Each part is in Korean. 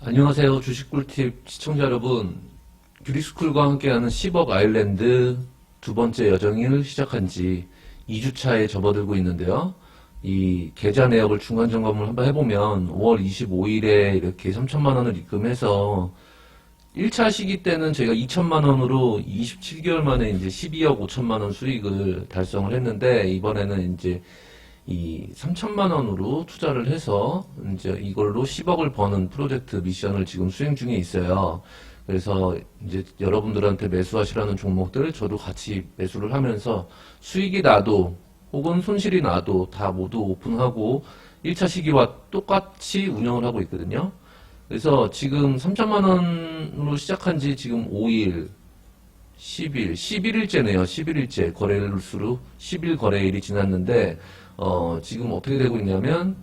안녕하세요. 주식 꿀팁 시청자 여러분. 규리스쿨과 함께하는 10억 아일랜드 두 번째 여정을 시작한 지 2주차에 접어들고 있는데요. 이 계좌 내역을 중간 점검을 한번 해보면 5월 25일에 이렇게 3천만 원을 입금해서 1차 시기 때는 저희가 2천만 원으로 27개월 만에 이제 12억 5천만 원 수익을 달성을 했는데 이번에는 이제 이 3천만 원으로 투자를 해서 이제 이걸로 10억을 버는 프로젝트 미션을 지금 수행 중에 있어요. 그래서 이제 여러분들한테 매수하시라는 종목들 저도 같이 매수를 하면서 수익이 나도 혹은 손실이 나도 다 모두 오픈하고 1차 시기와 똑같이 운영을 하고 있거든요. 그래서 지금 3천만 원으로 시작한 지 지금 5일, 10일, 11일째네요. 11일째 거래일 수로 10일 거래일이 지났는데 어, 지금 어떻게 되고 있냐면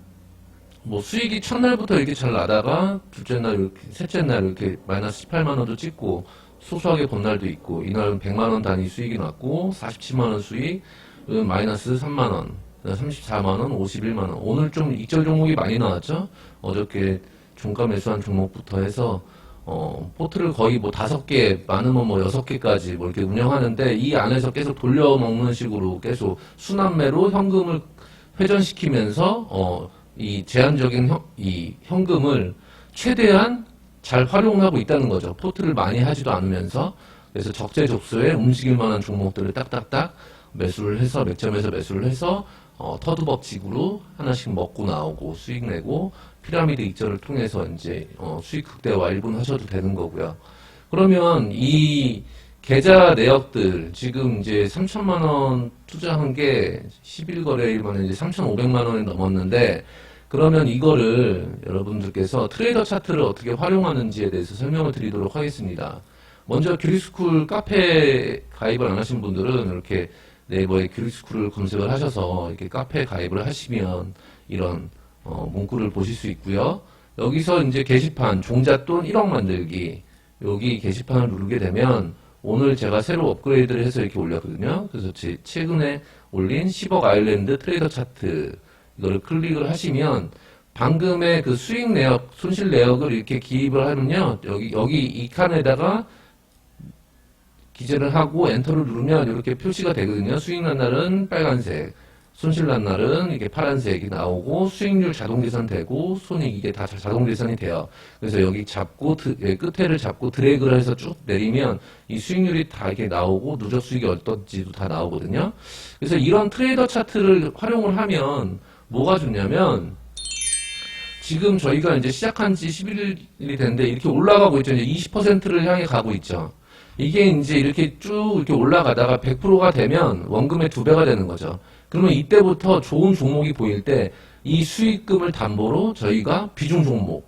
뭐 수익이 첫날부터 이렇게 잘 나다가 둘째 날 이렇게 셋째 날 이렇게 마이너스 18만 원도 찍고 소소하게 본 날도 있고 이날은 100만 원 단위 수익이 났고 47만 원 수익 은 마이너스 3만 원 34만 원 51만 원 오늘 좀 익절 종목이 많이 나왔죠 어저께 종가 매수한 종목부터 해서 어, 포트를 거의 뭐 다섯 개, 많으면 뭐 여섯 개까지 뭐 이렇게 운영하는데 이 안에서 계속 돌려먹는 식으로 계속 순환매로 현금을 회전시키면서 어, 이 제한적인 현, 이 현금을 최대한 잘 활용하고 있다는 거죠. 포트를 많이 하지도 않으면서 그래서 적재 적소에 움직일 만한 종목들을 딱딱딱 매수를 해서 맥점에서 매수를 해서 어, 터드법칙으로 하나씩 먹고 나오고 수익 내고 피라미드 익절을 통해서 이제 어, 수익 극대화 일분 하셔도 되는 거고요. 그러면 이 계좌 내역들 지금 이제 3천만 원 투자한 게 10일 거래일만 이제 3,500만 원이 넘었는데 그러면 이거를 여러분들께서 트레이더 차트를 어떻게 활용하는지에 대해서 설명을 드리도록 하겠습니다. 먼저 규리스쿨 카페 가입을 안 하신 분들은 이렇게 네이버에 규리스쿨을 검색을 하셔서 이렇게 카페 가입을 하시면 이런 어, 문구를 보실 수 있고요. 여기서 이제 게시판 종잣돈 1억 만들기 여기 게시판을 누르게 되면 오늘 제가 새로 업그레이드를 해서 이렇게 올렸거든요. 그래서 제 최근에 올린 10억 아일랜드 트레이더 차트 이거를 클릭을 하시면 방금의 그 수익 내역, 손실 내역을 이렇게 기입을 하면요. 여기 여기 이 칸에다가 기재를 하고 엔터를 누르면 이렇게 표시가 되거든요. 수익 난 날은 빨간색, 손실 난 날은 이게 파란색이 나오고 수익률 자동 계산되고 손익 이게 다 자동 계산이 돼요. 그래서 여기 잡고 드, 예, 끝에를 잡고 드래그를 해서 쭉 내리면 이 수익률이 다 이렇게 나오고 누적 수익이 어떤지도 다 나오거든요. 그래서 이런 트레이더 차트를 활용을 하면 뭐가 좋냐면 지금 저희가 이제 시작한 지 11일이 됐는데 이렇게 올라가고 있죠. 이제 20%를 향해 가고 있죠. 이게 이제 이렇게 쭉 이렇게 올라가다가 100%가 되면 원금의 두 배가 되는 거죠. 그러면 이때부터 좋은 종목이 보일 때 이 수익금을 담보로 저희가 비중 종목,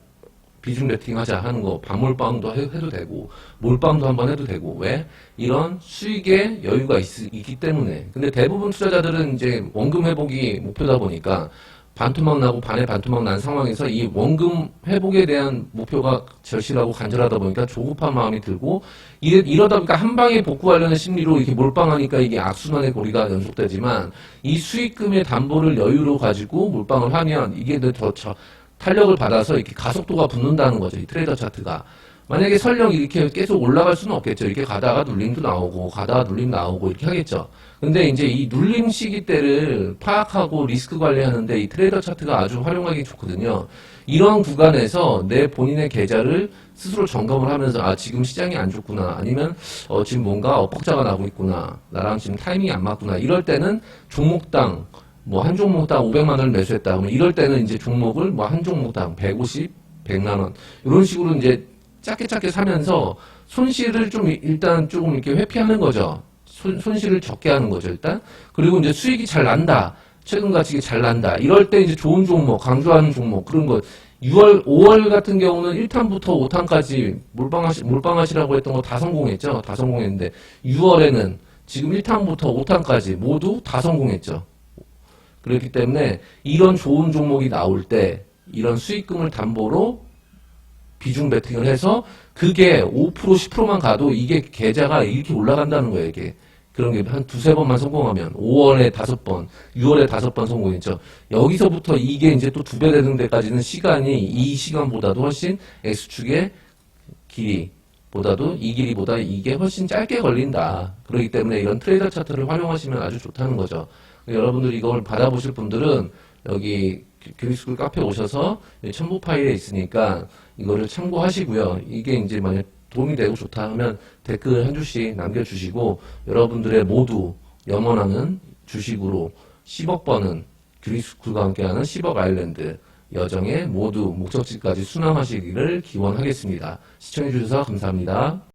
비중 베팅 하자 하는 거, 반몰빵도 해- 해도 되고, 몰빵도 한번 해도 되고, 왜? 이런 수익에 여유가 있, 기 때문에. 근데 대부분 투자자들은 이제 원금 회복이 목표다 보니까 반토막 나고 반에 반토막 난 상황에서 이 원금 회복에 대한 목표가 절실하고 간절하다 보니까 조급한 마음이 들고 이래, 이러다 보니까 한 방에 복구하려는 심리로 이렇게 몰빵하니까 이게 악순환의 고리가 연속되지만 이 수익금의 담보를 여유로 가지고 몰빵을 하면 이게 더 저- 탄력을 받아서 이렇게 가속도가 붙는다는 거죠. 이 트레이더 차트가. 만약에 설령 이렇게 계속 올라갈 수는 없겠죠. 이렇게 가다가 눌림도 나오고, 가다가 눌림 나오고, 이렇게 하겠죠. 근데 이제 이 눌림 시기대를 파악하고 리스크 관리하는데 이 트레이더 차트가 아주 활용하기 좋거든요. 이런 구간에서 내 본인의 계좌를 스스로 점검을 하면서 아, 지금 시장이 안 좋구나. 아니면 어, 지금 뭔가 엇박자가 나고 있구나. 나랑 지금 타이밍이 안 맞구나. 이럴 때는 종목당 뭐 한 종목당 500만 원을 매수했다. 그러면 이럴 때는 이제 종목을 뭐 한 종목당 150, 100만 원 이런 식으로 이제 작게 작게 사면서 손실을 좀 일단 조금 이렇게 회피하는 거죠. 손, 손실을 적게 하는 거죠, 일단. 그리고 이제 수익이 잘 난다. 최근같이 잘 난다. 이럴 때 이제 좋은 종목, 강조하는 종목, 그런 거. 6월, 5월 같은 경우는 1탄부터 5탄까지 몰빵하시, 몰빵하시라고 했던 거 다 성공했죠. 다 성공했는데, 6월에는 지금 1탄부터 5탄까지 모두 다 성공했죠. 그렇기 때문에 이런 좋은 종목이 나올 때 이런 수익금을 담보로 비중 베팅을 해서 그게 5% 10%만 가도 이게 계좌가 이렇게 올라간다는 거예요. 이게 그런 게 한 두세 번만 성공하면 5월에 다섯 번, 6월에 다섯 번 성공했죠. 여기서부터 이게 이제 또 두 배 되는 데까지는 시간이 이 시간보다도 훨씬 X축의 길이 보다도 이 길이보다 이게 훨씬 짧게 걸린다. 그렇기 때문에 이런 트레이더 차트를 활용하시면 아주 좋다는 거죠. 여러분들 이걸 받아보실 분들은 여기 교육스쿨 카페 오셔서 첨부 파일에 있으니까 이거를 참고하시고요. 이게 이제 만약 도움이 되고 좋다 하면 댓글 한 줄씩 남겨주시고 여러분들의 모두 염원하는 주식으로 10억 번은 규리스쿨과 함께하는 10억 아일랜드 여정의 모두 목적지까지 수남하시기를 기원하겠습니다. 시청해주셔서 감사합니다.